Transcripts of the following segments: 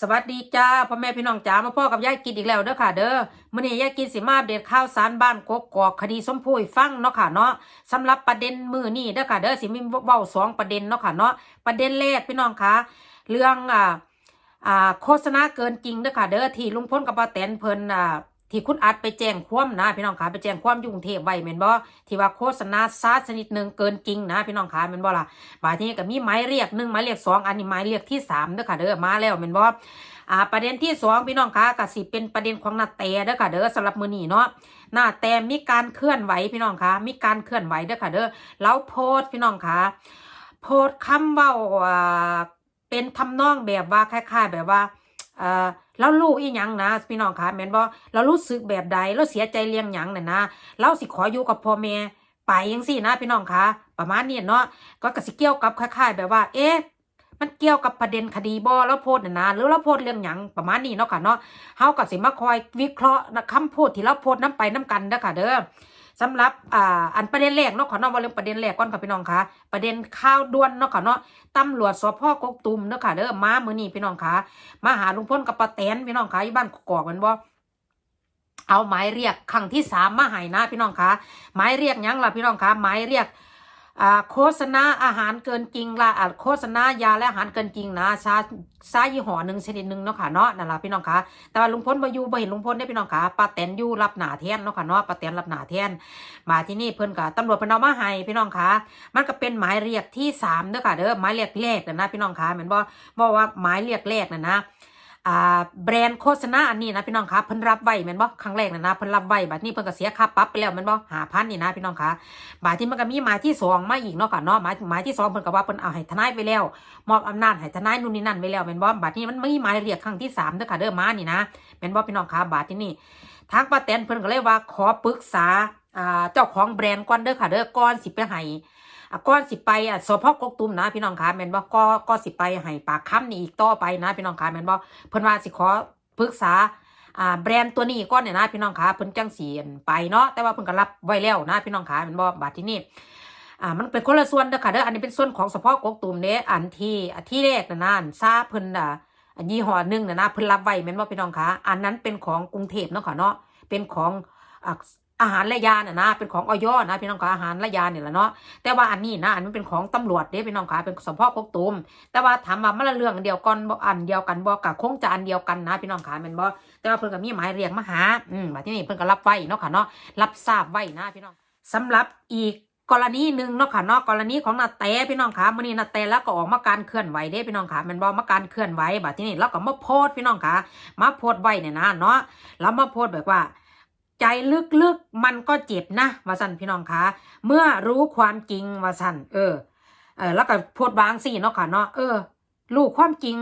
สวัสดีจ้าพ่อแม่พี่น้องจ๋ามาพ่อกับยายกินอีกแล้วเด้อค่ะ เด้อมื้อนี้ยายกินสิมาเด็ดข้าวสารบ้านกกอกคดีสมพูยฟังเนาะค่ะเนาะสำหรับประเด็นมื้อนี้เด้อค่ะเด้อสิมีเว้าสองประเด็นเนาะค่ะเนาะประเด็นแรกพี่น้องคะเรื่องอ่าอ่าโฆษณาเกินจริงเด้อค่ะเด้อที่ลุงพลกับป้าแตนเพิ่นอ่า ที่คุณอัดไปแจ้งความนะพี่น้องคะไปแจ้งความยุ่งเทพไว้แม่นบ่ที่ว่าโฆษณาซาชนิดหนึ่งเกินจริงนะพี่น้องคะแม่นบ่ล่ะบาดนี้ก็มีหมายเรียกหนึ่งหมายเรียกสองอันนี้หมายเรียกที่สามเด้อค่ะเด้อมาแล้วแม่นบ่อ่าประเด็นที่สองพี่น้องคะก็สิเป็นประเด็นของนาแตเด้อค่ะเด้อสำหรับมือหนีเนาะหน้าแต่มีการเคลื่อนไหวพี่น้องคะมีการเคลื่อนไหวเด้อค่ะเด้อแล้วโพสพี่น้องคะโพสคำว่าเป็นทำนองแบบว่าคล้าย ๆ แบบว่า อ่อแล้วลูกอีหยังนะพี่น้องคะแม่นบ่เรารู้สึกแบบใดเราเสียใจเลี้ยงหยังน่ะนะเราสิขออยู่กับพ่อแม่ไปจังซี่นะพี่น้องคะประมาณนี้เนาะก็กสิเกี่ยวกับคล้ายๆ แบบว่า เอ๊ะมันเกี่ยวกับประเด็นคดีบ่แล้วโพดน่ะนะหรือเราโพดเรื่องหยังประมาณนี้เนาะค่ะเนาะเฮาก็สิมาคอยวิเคราะห์คำพูดที่เราโพดน้ำไปน้ำกันเด้อค่ะเด้อ สำหรับอ่าอันประเด็นแรกเนาะขอนาะว่าเรื่องประเด็นแรกก่อนค่ะพี่น้องคะประเด็นข้าวด่วนเนาะค่ะเนาะตำรวจสพกกตุมเด้อค่ะเด้อมามือนี่พี่น้องคะมาหาลุงพลกับป้าแตนพี่น้องคะอยู่บ้านกอกมันบ่เอาหมายเรียกครั้งที่สามมาให้นะพี่น้องคะหมายเรียกยังล่ะพี่น้องคะหมายเรียก โฆษณาอาหารเกินจริงละอ่าโฆษณายาและอาหารเกินจริงนะซาซายี่ห้อหนึ่งชนิดหนึ่งเนาะค่ะเนาะนั่นละพี่น้องคะแต่ว่าลุงพลบ่อยู่บ่เห็นลุงพลได้พี่น้องคะป้าแตนอยู่รับหนาแทนเนาะค่ะเนาะป้าแตนรับหนาแทนมาที่นี่เพิ่นก็ตำรวจเพิ่นเอามาให้พี่น้องคะมันก็เป็นหมายเรียกที่สามเด้อค่ะเด้อหมายเรียกแรกน่ะนะพี่น้องคะเหมือนบ่บอกว่าหมายเรียกแรกน่ะนะ อ่าแบรนด์โฆษณาอันนี้นะพี่น้องคะเพิ่นรับไว้แม่นบ่ครั้งแรกนะนะเพิ่นรับไว้บัดนี้เพิ่นก็เสียค่าปรับไปแล้วแม่นบ่หาพันนี่นะพี่น้องคะบาดที่มันก็มีหมายที่สองมาอีกเนาะค่ะเนาะหมายหมายที่สองเพิ่นก็ว่าเพิ่นเอาให้ทนายไปแล้ว มอบอำนาจให้ทนายนู่นนี่นั่นไปแล้วแม่นบ่บาดนี้มันมีหมายเรียกครั้งที่สามเด้อค่ะเด้อมานี่นะแม่นบ่พี่น้องคะบาดที่นี่ทางป้าแตนเพิ่นก็เลยว่าขอปรึกษาอ่าเจ้าของแบรนด์ก่อนเด้อค่ะเด้อก่อนสิไปให้ อะก้อนสิไปอะสพกกตุ้มนะพี่น้องคะแม่นบ่ก็ก็สิไปให้ปากคำนี่อีกต่อไปนะพี่น้องคะแม่นบ่เพิ่นว่าสิขอปรึกษาอ่าแบรนด์ตัวนี้ก่อนเนี่ยนะพี่น้องคะเพิ่นจังสิไปเนาะแต่ว่าเพิ่นก็รับไว้แล้วนะพี่น้องคะแม่นบ่บาดที่นี่อ่ามันเป็นคนละส่วนเด้อค่ะเด้ออันนี้เป็นส่วนของสพกกตุ้มเด้อันที่อันที่แรกน่ะนะซาเพิ่นอะอันยี่ห้อหนึ่งน่ะนะเพิ่นรับไว้แม่นบ่พี่น้องคะอันนั้นเป็นของกรุงเทพเนาะค่ะเนาะเป็นของ อาหารและยาน่ะนะเป็นของออยอนะพี่น้องคะอาหารและยาเนี่ยแหละเนาะแต่ว่าอันนี้นะอันนี้เป็นของตำรวจเด้พี่น้องคะเป็นสมพ่อกกตุมแต่ว่าถามว่ามันละเรื่องอันเดียวกันบ่อันเดียวกันบ่กะคงจะอันเดียวกันนะพี่น้องคะแม่นบ่แต่ว่าเพิ่นก็มีหมายเรียกมาหาอืมบัดที่นี่เพิ่นก็รับไว้เนาะค่ะเนาะรับทราบไว้นะพี่น้องสำหรับอีกกรณีหนึ่งเนาะค่ะเนาะกรณีของนาแต้พี่น้องคะมื้อนี้นาแต้แล้วก็ออกมาการเคลื่อนไหวเด้พี่น้องคะแม่นบ่มาการเคลื่อนไหวบัดที่นี่แล้วก็มาโพสพี่น้องคะมาโพสไว้เนี่ยนะเนาะแล้วมาโพสแบบว่า ใจลึกๆมันก็เจ็บนะว่าสันพี่น้องคะเมื่อรู้ความจริงว่าสันเออเออแล้วก็โพดบางสี่เนาะค่ะเนาะเออรู้ความจริง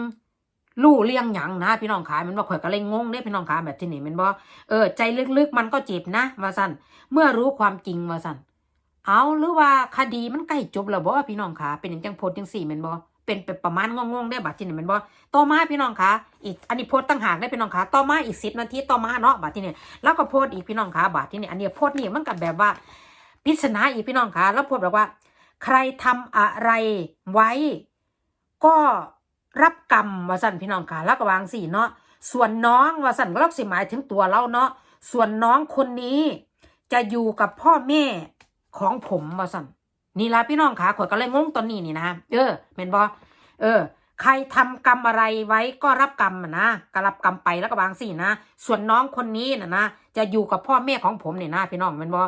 รู้เรื่องหยังนะพี่น้องคะมันบอกข่อยก็เลยงงเด้พี่น้องคะแบบที่นี่มันบอกเออใจลึกๆมันก็เจ็บนะวาสันเมื่อรู้ความจริงวาสันเอาหรือว่าคดีมันใกล้จบแล้วบ่พี่น้องคะเป็นอย่างจังโพดจังสี่มันบ่ เป็นเป็นประมาณงงๆได้บัดที่นี่มันบ่ต่อมาพี่น้องคะอีกอันนี้โพดตั้งหากได้พี่น้องคะต่อมาอีกสิบนาทีต่อมาเนาะบัดที่นี่แล้วก็โพสต์อีกพี่น้องคะบาทที่นี่อันนี้โพสต์นี่มันกับแบบว่าพิศนาอีกพี่น้องคะแล้วโพสต์แบบว่า ใครทำอะไรไว้ ก็รับกรรมว่าสั่นพี่น้องคะแล้วก็วางสี่เนาะส่วนน้องว่าสั่นก็ลักสิหมายถึงตัวเราเนาะส่วนน้องคนนี้ จะอยู่กับพ่อแม่ของผมว่าสั่น นี่ละพี่น้องคะข่อยก็เลยงงตอนนี้นี่นะเออเมนบอเออ ใครทำกรรมอะไรไว้ก็รับกรรมนะก็รับกรรมไปแล้วก็บางสิ่นะ ส่วนน้องคนนี้นะนะจะอยู่กับพ่อแม่ของผมเนี่ยนะพี่น้องเมนบอ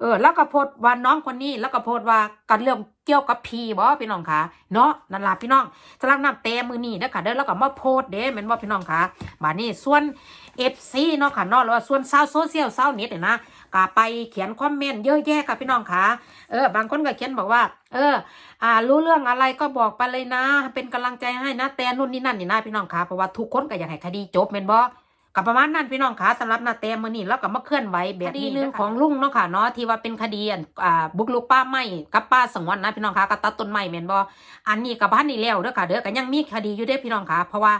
เออ แล้วก็โพดว่าน้องคนนี้ แล้วก็โพดว่ากันเรื่องเกี่ยวกับพีบอพี่น้องคะเนาะนั่นล่ะพี่น้องสลักน้ำเตมือนี่นะค่ะเด้อแล้วก็มาโพดเด้แมันบอพี่น้องคะบานี้ส่วนเอฟซีเนาะค่ะเนาะหรือว่าส่วนซาวโซเชียลซาวเน็ตเนี่ยนะก็ไปเขียนคอมเมนต์เยอะแยะค่ะพี่น้องคะเออบางคนก็เขียนบอกว่า เออ อ่า รู้เรื่องอะไรก็บอกไปเลยนะ เป็นกำลังใจให้นะแต่นู่นนี่นั่นนี่นะพี่น้องคะเพราะว่าทุกคนก็อยากให้คดีจบแม่นบ่ กับประมาณนั้นพี่น้องคะสำหรับนาแตมื้อนี้แล้วก็มาเคลื่อนไหวแบบคดีหนึงของลุงเนาะค่ะเนาะที่ว่าเป็นคดีอันอ่าบุกลุกป่าไม้กับป่าสงวนนะพี่น้องคะกับตัดต้นไม้แม่นบ่อันนี้กับบ้านนี่แล้วเด้อค่ะเด้อก็ยังมีคดีอยู่เด้อพี่น้องคะเพราะว่า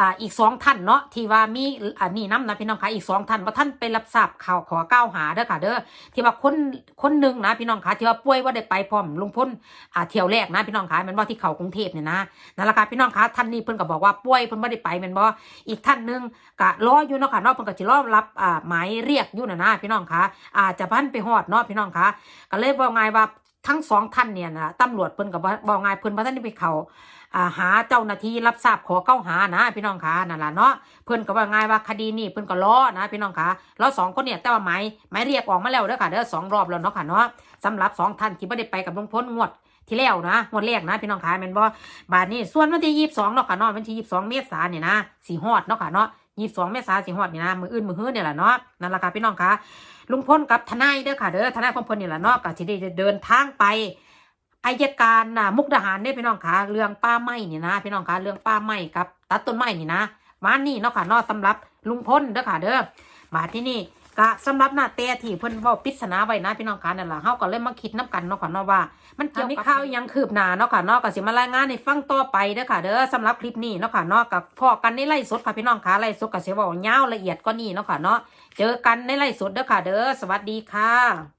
อ่าอีกสองท่านเนาะที่ว่ามีอันนี้น้ำนะพี่น้องคะอีกสองท่านว่าท่านไปรับทราบข่าวขอก้าวหาเด้อค่ะ เด้อที่ว่าคนคนหนึ่งนะพี่น้องคะที่ว่าป่วยว่าได้ไปพร้อมลุงพ้นอ่าเที่ยวแรกนะพี่น้องคะมันว่าที่เขากรุงเทพเนี่ยนะนั่นแหละค่ะพี่น้องคะท่านนี้เพิ่นก็บอกว่าป่วยเพิ่นบ่ได้ไปม่นบ่อีกท่านหนึ่งก็รออยู่เนาะค่ะเนาะเพิ่นก็สิรอรับอ่าหมายเรียกอยู่นะนะพี่น้องคะอาจจะพันไปฮอดเนาะพี่น้องคะก็เลยบอกไงว่า ทั้งสองท่านเนี่ยนะตำรวจเพิ่นก็บ่บอกไงายเพิ่นบ่ทันได้ไปเขาอ่าหาเจ้าหน้าที่รับทราบขอเก้าหานะ พี่น้องคะนั่นแหละเนาะเพื่อนก็ว่าง่ายว่าคดีนี้เพื่อนก็ล้อนะ พี่น้องคะแล้วสองคนเนี่ยแต่ว่าหมายหมายเรียกออกมาแล้วเด้อค่ะเด้อสองรอบแล้วเนาะค่ะเนาะสำหรับสองท่านที่ไม่ได้ไปกับลุงพลงวดที่แล้วนะงวดแรกนะ พี่น้องคะแม่นบ่บาทนี้ส่วนวันที่ยี่สิบสองเนาะค่ะเนาะวันที่ยี่สิบสองเมษายนเนี่ยนะสีฮอดเนาะค่ะเนาะ ยี่สองเมษายนสีฮอดเนี่ยนะมืออื่นมือฮื้อเนี่ยแหละเนาะนั่นแหละค่ะพี่น้องคะลุงพลกับทนายเด้อค่ะเด้อทนายของพลนนี่แหละเนาะก็ที่ได้เดินทางไปอายการนะมุกดาหารเนี่ยพี่น้องคะเรื่องป้าไม้นี่นะ พี่น้องคะเรื่องป้าไม้กับ ตัดต้นไม้นี่นะมานี่เนาะค่ะเนาะสำหรับลุงพลเด้อค่ะเด้อมาที่นี่ ก็สำหรับหน้าเตะที่เพิ่นเว้าปริศนาไว้นะพี่น้องคะนั่นล่ะเฮาก็เลยมาคิดนํกันเนาะค่ะเนาะว่า มันเกี่ยวกับข่าวยังคืบหน้าเนาะค่ะเนาะก็สิมารายงานให้ฟังต่อไปเด้อค่ะเด้อสำหรับคลิปนี้เนาะค่ะเนาะกับพอกันในไลฟ์สดค่ะพี่น้องคะไลฟ์สดก็สิเว้ายาวละเอียดกว่านี้เนาะค่ะเนาะเจอกันในไลฟ์สดเด้อค่ะเด้อสวัสดีค่ะ